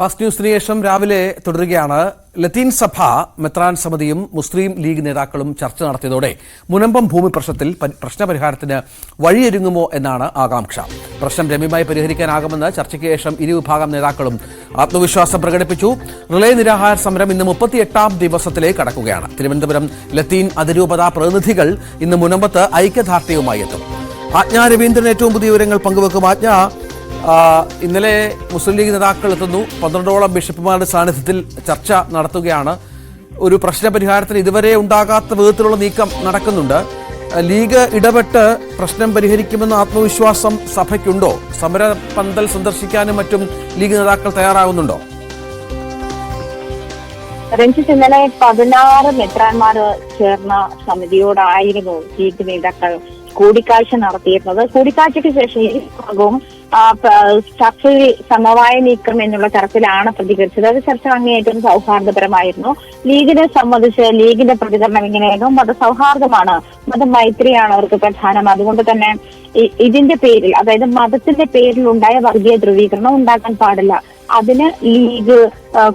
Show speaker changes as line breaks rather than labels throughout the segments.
Fast ന്യൂസിന് ശേഷം രാവിലെ തുടരുകയാണ്. ലത്തീൻ സഭ മെത്രാൻ സമിതിയും മുസ്ലിം ലീഗ് നേതാക്കളും ചർച്ച നടത്തിയതോടെ മുനമ്പം ഭൂമി പ്രശ്നത്തിൽ പ്രശ്നപരിഹാരത്തിന് വഴിയൊരുങ്ങുമോ എന്നാണ് ആകാംക്ഷ. പ്രശ്നം രമ്യമായി പരിഹരിക്കാനാകുമെന്ന് ചർച്ചയ്ക്ക് ശേഷം ഇരുവിഭാഗം നേതാക്കളും ആത്മവിശ്വാസം പ്രകടിപ്പിച്ചു. റിലേ നിരാഹാര സമരം ഇന്ന് മുപ്പത്തിയെട്ടാം ദിവസത്തിലേക്ക് കടക്കുകയാണ്. തിരുവനന്തപുരം ലത്തീൻ അതിരൂപത പ്രതിനിധികൾ ഇന്ന് മുനമ്പത്ത് ഐക്യദാർഢ്യവുമായി എത്തും. ആജ്ഞ രവീന്ദ്രൻ ഏറ്റവും പുതിയ വിവരങ്ങൾ പങ്കുവെക്കും. ആജ്ഞ ഇന്നലെ മുസ്ലിം ലീഗ് നേതാക്കൾ എത്തുന്നു. പന്ത്രണ്ടോളം ബിഷപ്പുമാരുടെ സാന്നിധ്യത്തിൽ ചർച്ച നടത്തുകയാണ്. ഒരു പ്രശ്നപരിഹാരത്തിന് ഇതുവരെ ഉണ്ടാകാത്ത വിധത്തിലുള്ള നീക്കം നടക്കുന്നുണ്ട്. ലീഗ് ഇടപെട്ട് പ്രശ്നം പരിഹരിക്കുമെന്ന ആത്മവിശ്വാസം സഭയ്ക്കുണ്ടോ? സമര പന്തൽ സന്ദർശിക്കാനും മറ്റും ലീഗ് നേതാക്കൾ തയ്യാറാകുന്നുണ്ടോ
രഞ്ജിത്ത് ഇന്നലെ പതിനാറ് മെത്രാന്മാർ ചേർന്ന സമിതിയോടായിരുന്നു ലീഗ് നേതാക്കൾ കൂടിക്കാഴ്ച നടത്തിയിരുന്നത്. കൂടിക്കാഴ്ചയ്ക്ക് ശേഷം ഈ ഭാഗവും ചർച്ചയിൽ സമവായ നീക്കം എന്നുള്ള തരത്തിലാണ് പ്രതികരിച്ചത്. അത് ചർച്ച അങ്ങേയറ്റം സൗഹാർദ്ദപരമായിരുന്നു. ലീഗിനെ സംബന്ധിച്ച് ലീഗിന്റെ പ്രതികരണം ഇങ്ങനെയായിരുന്നു. മതസൗഹാർദ്ദമാണ് മതമൈത്രിയാണ് അവർക്ക് പ്രധാനം. അതുകൊണ്ട് തന്നെ ഇതിന്റെ പേരിൽ അതായത് മതത്തിന്റെ പേരിൽ ഉണ്ടായ വർഗീയ ധ്രുവീകരണം ഉണ്ടാക്കാൻ പാടില്ല. അതിന് ലീഗ്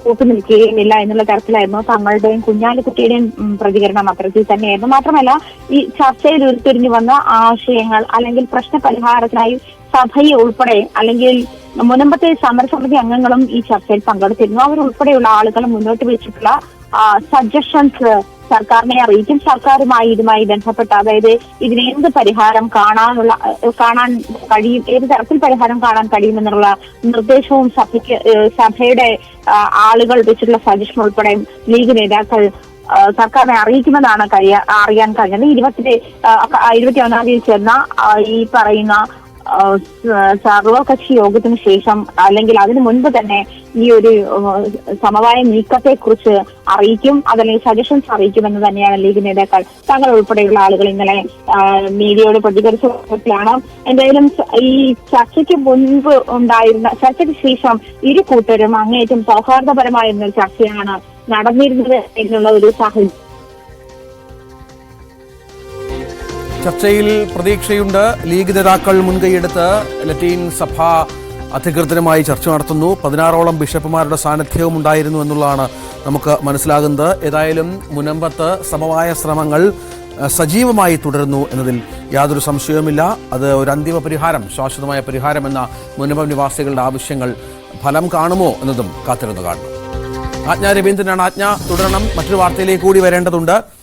കൂട്ടുനിൽക്കുകയുമില്ല എന്നുള്ള തരത്തിലായിരുന്നു തങ്ങളുടെയും കുഞ്ഞാലിക്കുട്ടിയുടെയും പ്രതികരണം. അത്തരത്തിൽ തന്നെയായിരുന്നു. മാത്രമല്ല ഈ ചർച്ചയിൽ ഉരുത്തിരിഞ്ഞു വന്ന ആശയങ്ങൾ അല്ലെങ്കിൽ പ്രശ്ന പരിഹാരത്തിനായി സഭയെ ഉൾപ്പെടെ അല്ലെങ്കിൽ മുനമ്പത്തെ സമരസമിതി അംഗങ്ങളും ഈ ചർച്ചയിൽ പങ്കെടുത്തിരുന്നു. അവരുൾപ്പെടെയുള്ള ആളുകൾ മുന്നോട്ട് വെച്ചിട്ടുള്ള സജഷൻസ് സർക്കാരിനെ അറിയിക്കും. സർക്കാരുമായി ഇതുമായി ബന്ധപ്പെട്ട് അതായത് ഇതിന് എന്ത് പരിഹാരം കാണാനുള്ള കാണാൻ കഴിയും ഏത് തരത്തിൽ പരിഹാരം കാണാൻ കഴിയുമെന്നുള്ള നിർദ്ദേശവും സഭയ്ക്ക് സഭയുടെ ആളുകൾ വെച്ചിട്ടുള്ള സജഷൻ ഉൾപ്പെടെ ലീഗ് നേതാക്കൾ സർക്കാരിനെ അറിയിക്കുമെന്നാണ് കഴിയ അറിയാൻ കഴിഞ്ഞത്. ഇരുപത്തി ഇരുപത്തി ഒന്നാം തീയതി ചേർന്ന ഈ പറയുന്ന സർവകക്ഷി യോഗത്തിന് ശേഷം അല്ലെങ്കിൽ അതിനു മുൻപ് തന്നെ ഈ ഒരു സമവായ നീക്കത്തെ കുറിച്ച് അറിയിക്കും അതല്ലെങ്കിൽ സജഷൻസ് അറിയിക്കുമെന്ന് തന്നെയാണ് ലീഗ് നേതാക്കൾ തങ്ങൾ ഉൾപ്പെടെയുള്ള ആളുകൾ ഇന്നലെ മീഡിയയോട് പ്രതികരിച്ച ഘട്ടത്തിലാണ് എന്തായാലും ഈ ചർച്ചയ്ക്ക് മുൻപ് ഉണ്ടായിരുന്ന ചർച്ചയ്ക്ക് ശേഷം ഇരു കൂട്ടരും അങ്ങേയറ്റം സൗഹാർദ്ദപരമായിരുന്ന ഒരു ചർച്ചയാണ് നടന്നിരുന്നത് എന്നുള്ള ഒരു സാഹചര്യം
ചർച്ചയിൽ പ്രതീക്ഷയുണ്ട്. ലീഗ് നേതാക്കൾ മുൻകൈയെടുത്ത് ലത്തീൻ സഭ അധികൃതരുമായി ചർച്ച നടത്തുന്നു. പതിനാറോളം ബിഷപ്പുമാരുടെ സാന്നിധ്യവും ഉണ്ടായിരുന്നു എന്നുള്ളതാണ് നമുക്ക് മനസ്സിലാകുന്നത്. ഏതായാലും മുനമ്പത്ത് സമവായ ശ്രമങ്ങൾ സജീവമായി തുടരുന്നു എന്നതിൽ യാതൊരു സംശയവുമില്ല. അത് ഒരു അന്തിമ പരിഹാരം ശാശ്വതമായ പരിഹാരം എന്ന മുനമ്പം നിവാസികളുടെ ആവശ്യങ്ങൾ ഫലം കാണുമോ എന്നതും കാത്തിരുന്നു കാണുന്നു ആജ്ഞ രവീന്ദ്രനാണ് ആജ്ഞ. തുടരണം. മറ്റൊരു വാർത്തയിലേക്ക് കൂടി വരേണ്ടതുണ്ട്.